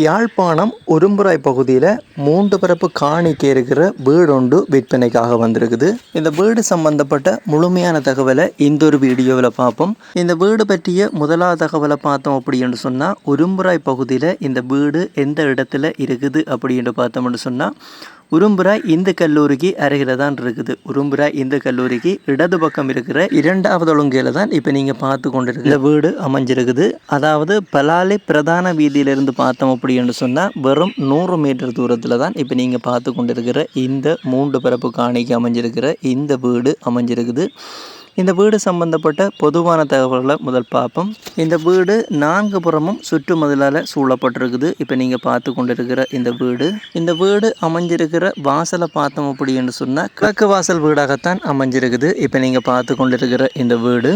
யாழ்ப்பாணம் உரும்புராய் பகுதியில் மூன்று பரப்பு காணிக்கு இருக்கிற வீடு ஒன்று விற்பனைக்காக வந்திருக்குது. இந்த வீடு சம்பந்தப்பட்ட முழுமையான தகவலை இந்த ஒரு வீடியோவில் பார்ப்போம். இந்த வீடு பற்றிய முதலாவது தகவலை பார்த்தோம் அப்படின்னு சொன்னால் உரும்புராய் பகுதியில் இந்த வீடு எந்த இடத்துல இருக்குது அப்படின்னு பார்த்தோம்னு சொன்னால் உரும்புராய் இந்து கல்லூரிக்கு அருகில் தான் இருக்குது. உரும்புராய் இந்து கல்லூரிக்கு இடது பக்கம் இருக்கிற இரண்டாவது ஒழுங்கையில் தான் இப்போ நீங்கள் பார்த்து கொண்டிருக்க இந்த வீடு அமைஞ்சிருக்குது. அதாவது பலாலி பிரதான வீதியிலிருந்து பார்த்தோம் அப்படின்னு சொன்னால் வெறும் நூறு மீட்டர் தூரத்தில் தான் இப்போ நீங்கள் பார்த்து கொண்டிருக்கிற இந்த மூன்று பரப்பு காணிக்கு அமைஞ்சிருக்கிற இந்த வீடு அமைஞ்சிருக்குது. இந்த வீடு சம்பந்தப்பட்ட பொதுவான தகவல்களை முதல் பார்ப்போம். இந்த வீடு நான்கு புறமும் சுற்று மதிலால் சூழப்பட்டிருக்குது. இப்போ நீங்கள் பார்த்து கொண்டிருக்கிற இந்த வீடு. இந்த வீடு அமைஞ்சிருக்கிற வாசலை பார்த்தோம் அப்படின்னு சொன்னால் கிழக்கு வாசல் வீடாகத்தான் அமைஞ்சிருக்குது. இப்போ நீங்கள் பார்த்து கொண்டிருக்கிற இந்த வீடு.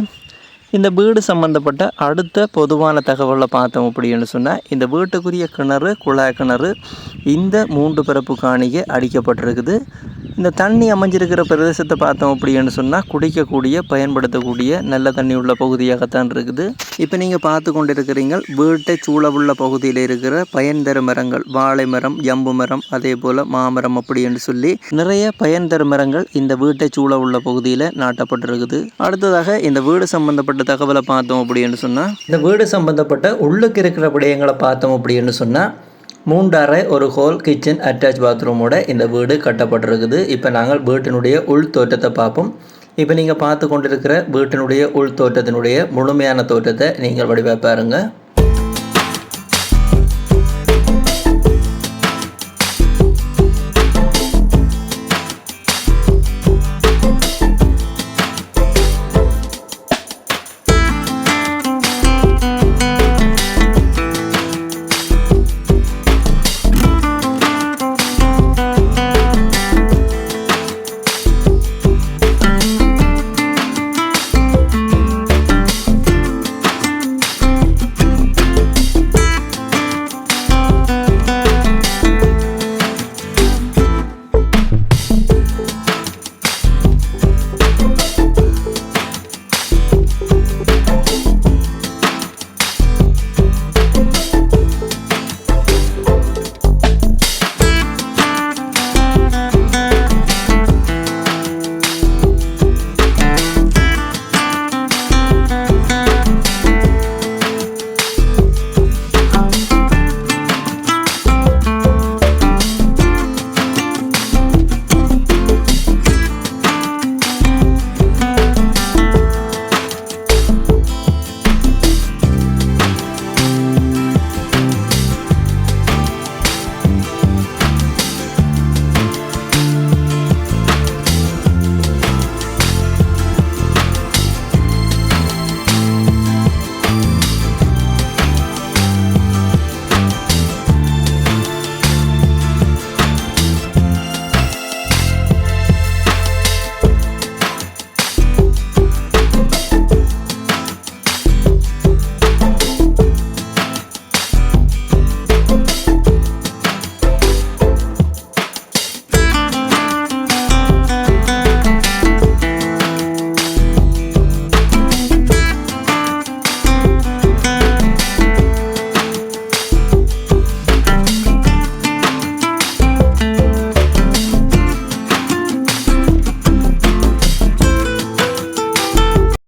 இந்த வீடு சம்மந்தப்பட்ட அடுத்த பொதுவான தகவலை பார்த்தோம் அப்படின்னு சொன்னால் இந்த வீட்டுக்குரிய கிணறு குழாய் கிணறு இந்த மூன்று பிறப்பு காணிக்கை அடிக்கப்பட்டிருக்குது. இந்த தண்ணி அமைஞ்சிருக்கிற பிரதேசத்தை பார்த்தோம் அப்படின்னு சொன்னால் குடிக்கக்கூடிய பயன்படுத்தக்கூடிய நல்ல தண்ணி உள்ள பகுதியாகத்தான் இருக்குது. இப்போ நீங்கள் பார்த்து கொண்டு இருக்கிறீங்க வீட்டை சூழவுள்ள பகுதியில் இருக்கிற பயன் தரும் மரங்கள் வாழை மரம் ஜம்பு மரம் அதே போல் மாமரம் அப்படின்னு சொல்லி நிறைய பயன் தரும் மரங்கள் இந்த வீட்டை சூழவுள்ள உள்ள பகுதியில் நாட்டப்பட்டிருக்குது. அடுத்ததாக இந்த வீடு சம்பந்தப்பட்ட தகவலை பார்த்தோம் அப்படின்னு சொன்னால் இந்த வீடு சம்பந்தப்பட்ட உள்ளுக்கு இருக்கிற விடயங்களை பார்த்தோம் அப்படின்னு சொன்னால் மூன்றரை ஒரு ஹோல் கிச்சன் அட்டாச் பாத்ரூமோட இந்த வீடு கட்டப்பட்டிருக்குது. இப்போ நாங்கள் வீட்டினுடைய உள் தோற்றத்தை பார்ப்போம். இப்போ நீங்கள் பார்த்து கொண்டிருக்கிற வீட்டினுடைய உள் தோற்றத்தினுடைய முழுமையான தோற்றத்தை நீங்கள் வடிவாக பாருங்கள்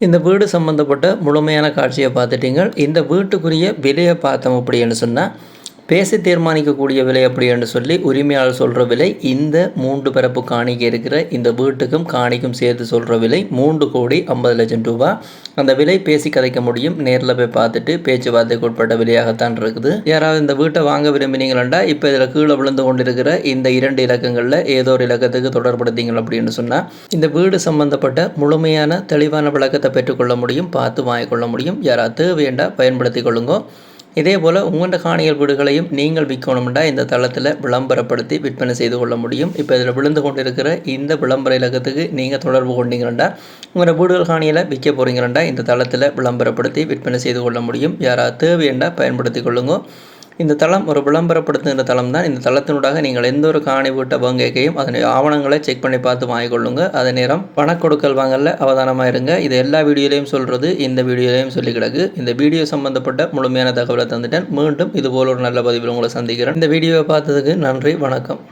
இந்த வீடு சம்மந்தப்பட்ட முழுமையான காட்சியை பார்த்துட்டீங்க. இந்த வீட்டுக்குரிய விலையை பார்த்தோம் அப்படின்னு சொன்னால் பேசி தீர்மானிக்கக்கூடிய விலை அப்படின்னு சொல்லி உரிமையாளர் சொல்கிற விலை இந்த மூன்று பிறப்பு காணிக்கு இருக்கிற இந்த வீட்டுக்கும் காணிக்கும் சேர்த்து சொல்கிற விலை மூன்று கோடி ஐம்பது லட்சம் ரூபாய் அந்த விலை பேசி கதைக்க முடியும். நேரில் போய் பார்த்துட்டு பேச்சுவார்த்தைக்கு உட்பட்ட விலையாகத்தான் இருக்குது. யாராவது இந்த வீட்டை வாங்க விரும்பினீங்களா இப்போ இதில் கீழே விழுந்து கொண்டிருக்கிற இந்த இரண்டு இலக்கங்களில் ஏதோ ஒரு இலக்கத்துக்கு தொடர்படுத்தீங்க அப்படின்னு சொன்னால் இந்த வீடு சம்பந்தப்பட்ட முழுமையான தெளிவான விளக்கத்தை பெற்றுக்கொள்ள முடியும் பார்த்து வாங்கிக்கொள்ள முடியும். யாராவது தேவையண்டா பயன்படுத்தி கொள்ளுங்க. இதே போல் உங்கள்கிட்ட காணிகள் வீடுகளையும் நீங்கள் விற்கணும்னா இந்த தளத்தில் விளம்பரப்படுத்தி விற்பனை செய்து கொள்ள முடியும். இப்போ இதில் விழுந்து கொண்டு இருக்கிற இந்த விளம்பர இலக்கத்துக்கு நீங்கள் தொடர்பு கொண்டீங்கன்னா உங்களோட வீடுகள் காணியில் விற்க போகிறீங்கன்னா இந்த தளத்தில் விளம்பரப்படுத்தி விற்பனை செய்து கொள்ள முடியும். யாராவது தேவையண்டா பயன்படுத்தி கொள்ளுங்க. இந்த தளம் ஒரு விளம்பரப்படுத்துகிற தளம் தான் இந்த தளத்தினூடாக நீங்கள் எந்த ஒரு காணி வீட்டை வங்கைக்கையும் அதனை ஆவணங்களை செக் பண்ணி பார்த்து வாங்கிக்கொள்ளுங்க அதே நேரம் பணக்கொடுக்கல் வாங்கல அவதானமாக இருங்க. இது எல்லா வீடியோலையும் சொல்கிறது இந்த வீடியோலையும் சொல்லி கிடக்கு. இந்த வீடியோ சம்பந்தப்பட்ட முழுமையான தகவலை தந்துட்டேன். மீண்டும் இது போல ஒரு நல்ல பதிவில் உங்களை சந்திக்கிறேன். இந்த வீடியோவை பார்த்ததுக்கு நன்றி வணக்கம்.